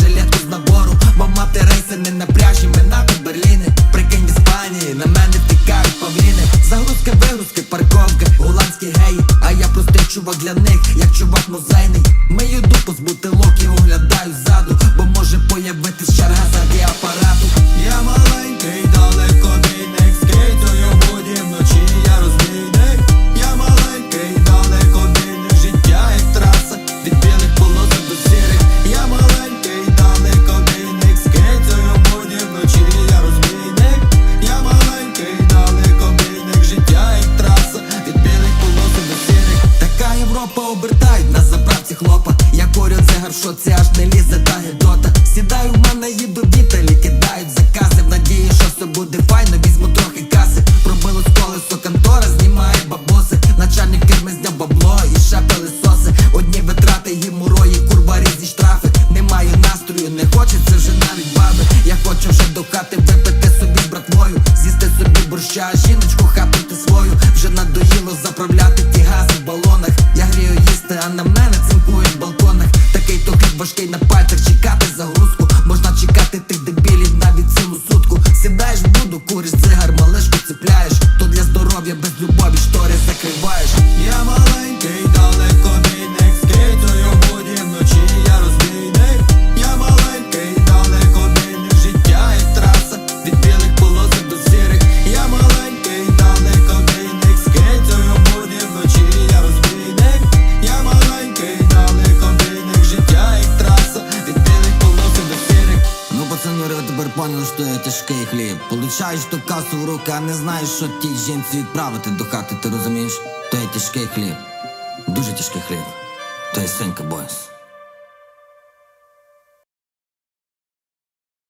жилетку з набору. Бо мати рейси не на пляжі, ми Берліни. Прикинь Іспанії, на мене втікають павліни. Загрузки, вигрузки, парковки, голландські геї. А я простий чувак для них, як чувак музейний. Мию дупу з бутилок і оглядаю ззаду, Європа обертають на заправці хлопа. Я корю цигар, що це аж не лізе та гидота. Сідаю в мене, їду в Італі, кидають закази в надії, що все буде файно, візьму трохи каси. Пробило з колесо контора, знімає бабоси. Начальник фірми зняв бабло і ще пилисоси. Одні витрати, гімурої, курва різні штрафи. Не маю настрою, не хочеться вже навіть баби. Я хочу вже до хати випити собі братвою. З'їсти собі борща, важкий на пальцях чекати загрузку. Можна чекати тих дебілів навіть цілу сутку. Сідаєш буду, куриш цигар, малишку цепляєш. То для здоров'я без любові штори закриваєш. Тепер що я тяжкий хліб. Получаєш ту касу в руки, а не знаєш, що тій жінці відправити до хати, ти розумієш? То є тяжкий хліб. Дуже тяжкий хліб. То є свинка бойс.